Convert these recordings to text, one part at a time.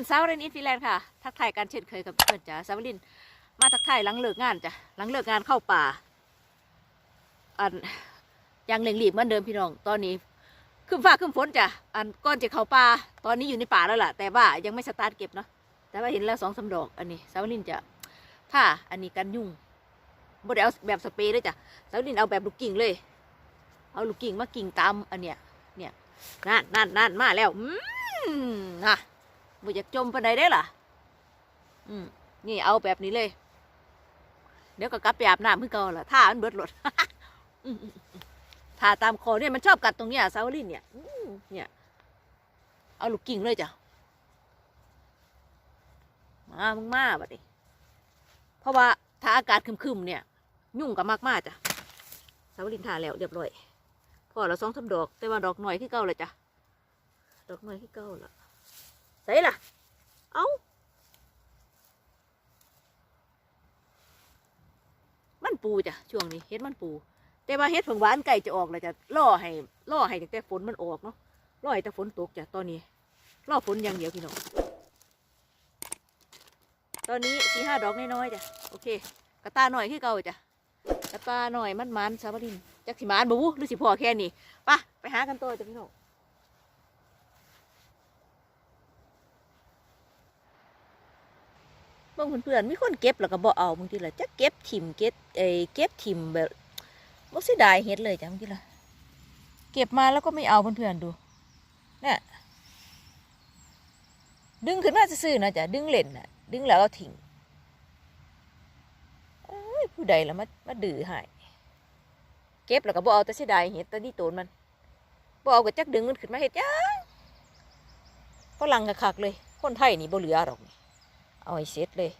เพื่อนสาวเรนอินฟิแลนด์ค่ะ ทักทายกันเช่นเคยกับเพื่อนจ๋าสาวลิน มาทักทายหลังเลิกงานจ้ะหลังเลิกงานเข้าป่า อันยังเร่งรีบเหมือนเดิมพี่น้อง ตอนนี้ขึ้นฟ้าขึ้นฝนจ้ะ อันก้อนจะเข้าป่า ตอนนี้อยู่ในป่าแล้วล่ะ แต่ว่ายังไม่สตาร์ทเก็บเนาะ แต่ว่าเห็นแล้วสองสาดอก อันนี้สาวลินจะถ้าอันนี้กันยุ่งบดเอาแบบสเปรย์เลยจ้ะสาวลินเอาแบบลูกกิ่งเลย เอาลูกกิ่งมากิ่งตามอันเนี้ย เนี่ย นั่นนั่นนั่นมาแล้ว อืมนะ บ่อยากจมปานใดได้ล่ะ อืมนี่เอาแบบนี้เลย เดี๋ยวก็กลับไปอาบน้ำเพื่อเก่าล่ะถ้ามันเบิดรถอืมอืมอืมถ้าตามคอเนี่ยมันชอบกัดตรงเนี้ยซาวลินเนี่ยเนี่ย เอาลูกกิ่งเลยจ้ะ มามึงมาบัดนี้เพราะว่าถ้าอากาศคึมๆเนี่ย ยุ่งกับมากมากๆจ้ะสาวลินทาแล้วเรียบร้อยพอเราสองสาดอก แต่ว่าดอกหน่อยที่เก่าเลยจ้ะ ดอกหน่อยที่เก่าละ ส่ล่ะ เอ้า มันปูจ้ะช่วงนี้เฮ็ดมันปู แต่ว่าเฮ็ดผงหวานไก่จะออกเลยจ้ะล่อให้ล่อให้ตั้งแต่ฝนมันออกเนาะล่อให้แต่ฝนตกจ้ะตอนนี้ล่อฝนอย่างเดียวพี่น้องตอนนี้สี่ห้าดอกน้อยๆจ้ะโอเค กระตาหน่อยคือเก่าจ้ะกระตาหน่อยมันมันสาวลินจักสิมานบ่วูหรือสิพอแค่นี้ปะไปหากันต่อจ้ะพี่น้อง บางเพื่อนๆมีคนเก็บแล้วก็บ่เอาบางทีละจักเก็บถิ่มเก็บเอเก็บถิ่มแบบบ่เสียดายเฮ็ดเลยจ้ะบางทีละเก็บมาแล้วก็ไม่เอาเพื่อนๆดูเนี่ยดึงขึ้นมาซื่อๆนะจ้ะดึงเล่นน่ะ ดึงแล้วเอาทิ้งผู้ใดละมามาดื้อให้เก็บแล้วก็บ่เอาแต่เสียดายเห็ดแต่นี่โตนมันบ่เอาก็จักดึงมันขึ้นมาเฮ็ดยังฝรั่งกะคักเลย คนไทยนี่บ่เหลือหรอกนี่ เอาให้เสร็จเลย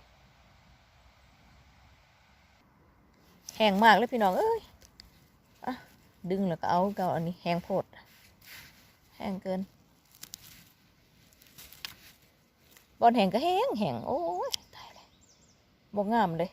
แห้งมากเลยพี่น้องเอ้ยอะดึงแล้วก็เอาเกาอันนี้แห้งโพด แห้งเกิน บอลแห้งก็แห้งแห้งโอ้ยตายเลยบกงามเลย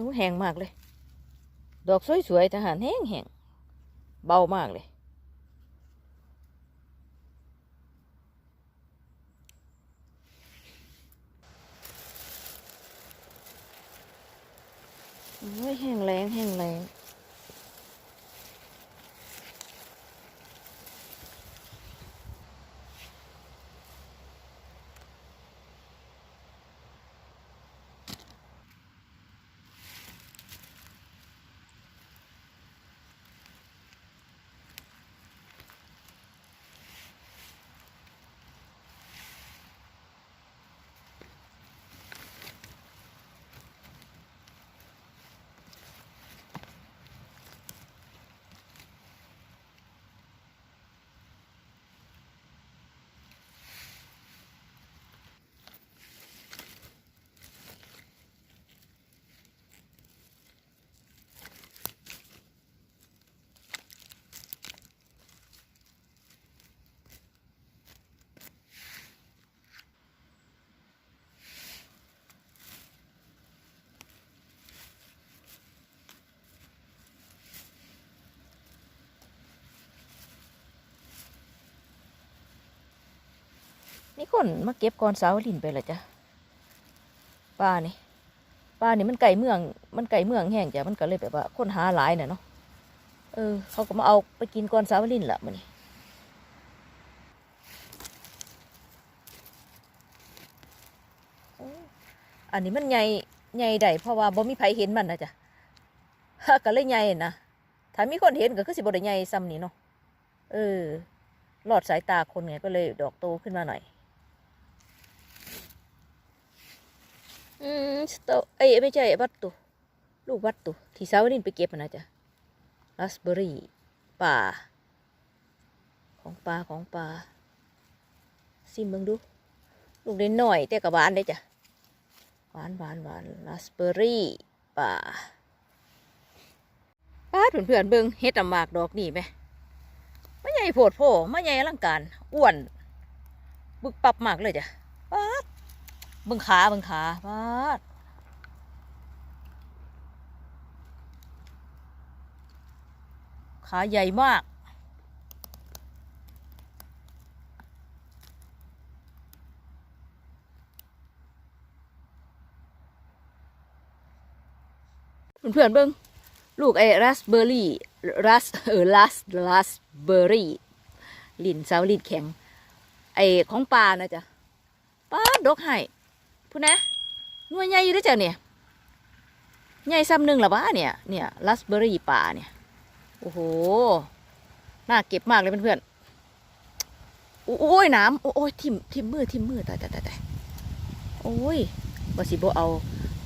โอ้แห้งมากเลย ดอกสวยๆทหารแห้งแห้งเบามากเลยโอ้ยแห้งแรงแห้งแรง นี่คนมาเก็บกอนสาวลินไปละจ้ะป้านี่ป้านี่มันไก่เมือง มันไก่เมืองแห้งจ้ะมันก็เลยแบบว่า คนหาหลายน่ะเนาะเออ เขาก็มาเอาไปกินกอนสาวลินละมันนี่อันนี้มันใหญ่ใหญ่ใดเพราะว่าบ่มีไผเห็นมันนะจ้ะก็เลยใหญ่นะถ้ามีคนเห็นก็คือสิบ่ได้ใหญ่ซ้ำนี่เนาะเออหลอดสายตาคนไงก็เลยดอกโตขึ้นมาหน่อย อืมสตอเอ้ยไม่ใช่วัตตุลูกวัตตุที่สาวนินไปเก็บมันนะจ๊ะราสเบอรี่ป่า ของป่าของป่าซิมเบิ่งดู ลูกเล็กหน่อยแต่กับหวานได้จ้ะหวานหวานหวานราสเบอรี่ป่าป้าดเพื่อนเบิ่งเฮ็ดตำหมากดอกนี่ไหมไม่ใหญ่โพดโพมาใหญ่อลังการอ้วน บึกปับมากเลยจ้ะป๊า บิ่งขาบิ่งขาป๊าดขาใหญ่มากเพื่อนๆเบิ้งลูกไอ้ราสเบอร์รี่ราสเออราสราสเบอร์รี่ลิ้นสาลิ้นแข็ง ไอ้ของปลานะจ๊ะป้าดดกให้ พูดนะหน่วยใหญ่อยู่ด้วยจ้ะเนี่ยใหญ่ซ้ำหนึ่งหรอวะเนี่ยเนี่ยราสเบอร์รี่ป่าเนี่ยโอ้โหน่าเก็บมากเลยเพื่อนๆโอ้ยน้ำโอ้ยทิมทิมมือทิมมือตายตายตายตายโอ้ยว่าสิบเอา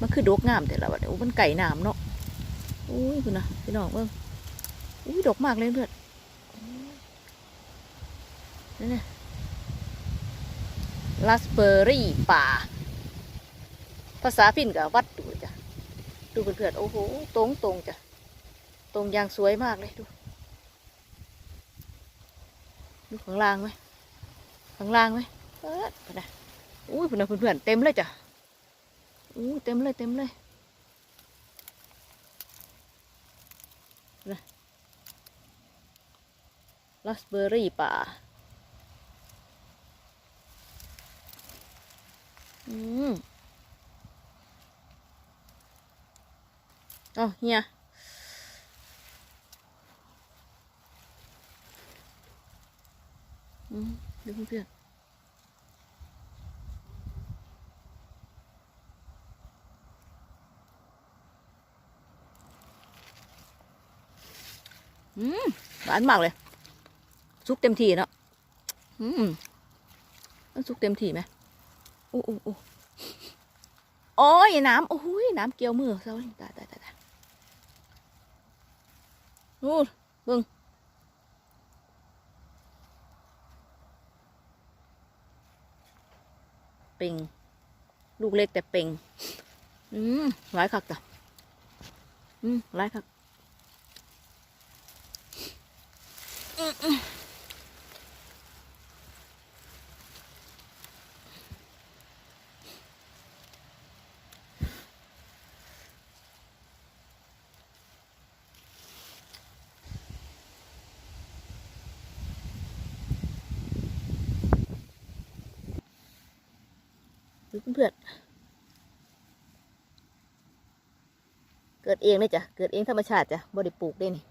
มันคือดกงามแต่ละวันโอ้มันไก่น้ำเนาะโอ้ยคุณนะพี่น้องเบิ่งอุ้ยดกมากเลยเพื่อนนี่นะราสเบอร์รี่ป่า ภาษาฟินกับวัดดูจ้ะดูเพื่อนๆโอ้โหตรงตรงจ้ะตรงอย่างสวยมากเลยดูดูข้างล่างไหมข้างล่างไหมเออไปนะอุ้ยเพื่อนๆเพื่อนๆเต็มเลยจ้ะอู้เต็มเลยเต็มเลยนะราสเบอร์รี่ป่าอืม เอเฮียอืมดูเพื่อนอืมหวานมากเลย ซุกเต็มที่เนาะอืมมันซุกเต็มที่ไหมโอ้โอ้โอ้โอ้ยน้ำโอ้ยน้ำเกี่ยวมือเศร้าตายตายตาย นู่นเบึงเป่งลูกเล็กแต่เป่งอืมหลายคักจ้ะอืมหลายคักดูเพื่อนๆ เกิดเองเลยจ้ะ เกิดเองธรรมชาติจ้ะบ่ได้ปลูกได้นี่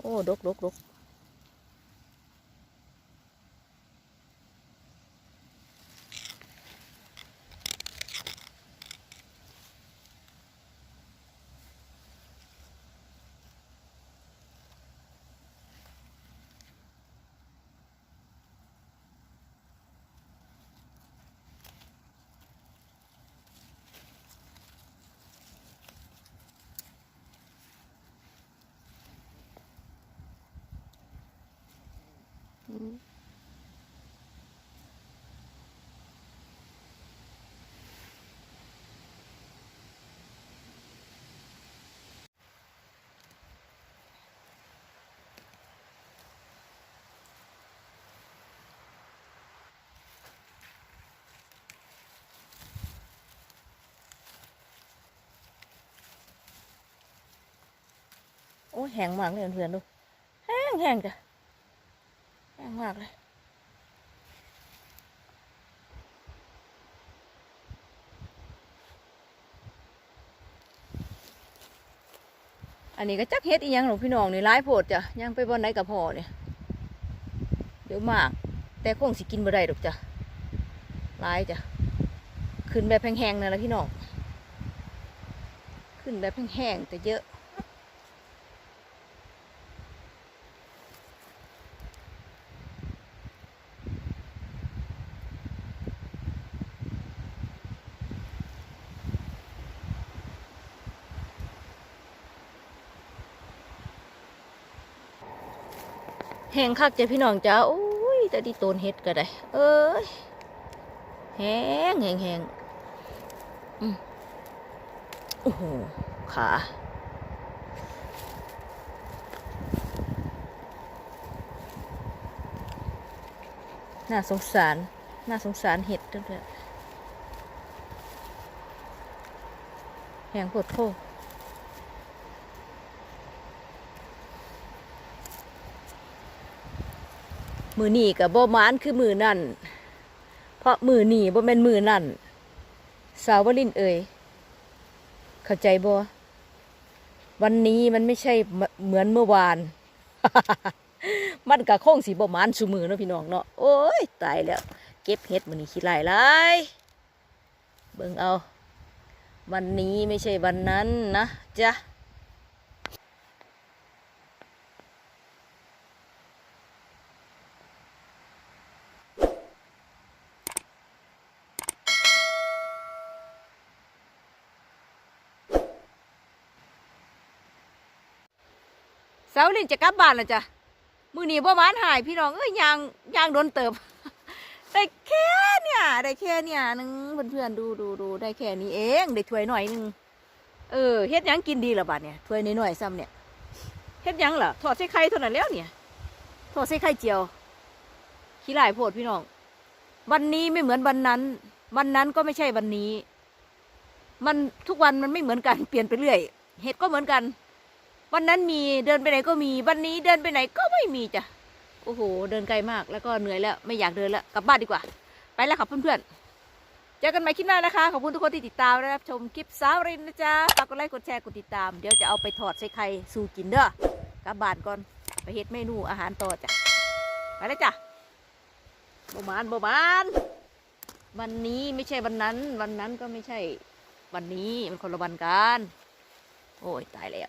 โอ้ดกดกดกอืมโอ้แห้งมากเลยเพื่อนๆดูแห้งแห้งจ้ะแห้งมากเลยอันนี้ก็จักเฮ็ดอีหยังหรอกพี่น้องนี่ร้ายโพดจ้ะยังไปบนไหนกับพ่อเนี่ยเดี๋ยวมาก แต่คงสิกินบ่ได้ดอกจ้ะร้ายจ้ะขึ้นแบบแห้งๆนั่นแหละพี่น้องขึ้นแบบแห้งๆแต่เยอะ แห้งคักจ้ะพี่น้องจ้าโอ้ยแต่ดีโตนเฮ็ดก็ได้ เอ้ยแห้งแห้งแห้งโอ้โหขาน่าสงสาร น่าสงสารเห็ดด้วยแหงปวดโค มือหนีกับบ่มานคือมือนั่น เพราะมือหนีบ่แม่นมือนั่น สาววลินเอ่ยเข้าใจบ่วันนี้มันไม่ใช่เหมือนเมื่อวาน มันกะคงสีบ่มานสุมือเนาะพี่น้องเนาะโอ้ยตายแล้ว เก็บเห็ดมันนี่ขี้ลายหลายเบิ่งเอา วันนี้ไม่ใช่วันนั้นนะจ๊ะ สาวลินจะกลับบ้านแล้วจ้ะมือหนีบ่หมานหายพี่น้องเอ้ยยางยางโดนเติบ ได้แค่เนี่ยได้แค่เนี่ยหนึงเพื่อนๆดูดูดูได้แค่นี้เองได้ถ้วยหน่อยหนึงเออเฮ็ดยังกินดีละบาดเนี่ยถ้วยน้อยๆซ้ำเนี่ยเฮ็ดยังล่ะทอดใส่ไข่เท่านั้นแล้วเนี่ยทอดใส่ไข่เจียวขี้ลายโพดพี่น้อง วันนี้ไม่เหมือนวันนั้น วันนั้นก็ไม่ใช่วันนี้ มันทุกวันมันไม่เหมือนกันเปลี่ยนไปเรื่อย เห็ดก็เหมือนกัน วันนั้นมีเดินไปไหนก็มีวันนี้เดินไปไหนก็ไม่มีจ้ะโอ้โห เดินไกลมากแล้วก็เหนื่อยแล้วไม่อยากเดินแล้วกลับบ้านดีกว่า ไปแล้วครับเพื่อนๆเจอกันใหม่คลิปหน้านะคะขอบคุณทุกคนที่ติดตามและรับชมคลิปสาวรินนะจ๊ะฝากกดไลค์กดแชร์กดติดตาม เดี๋ยวจะเอาไปถอดใส่ไข่สู่กินเด้อกลับบ้านก่อนไปเฮ็ดเมนูอาหารต่อจ้ะไปแล้วจ้ะบมานบมานวันนี้ไม่ใช่วันนั้น วันนั้นก็ไม่ใช่วันนี้มันคนละวันกัน โอ้ยตายแล้ว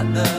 another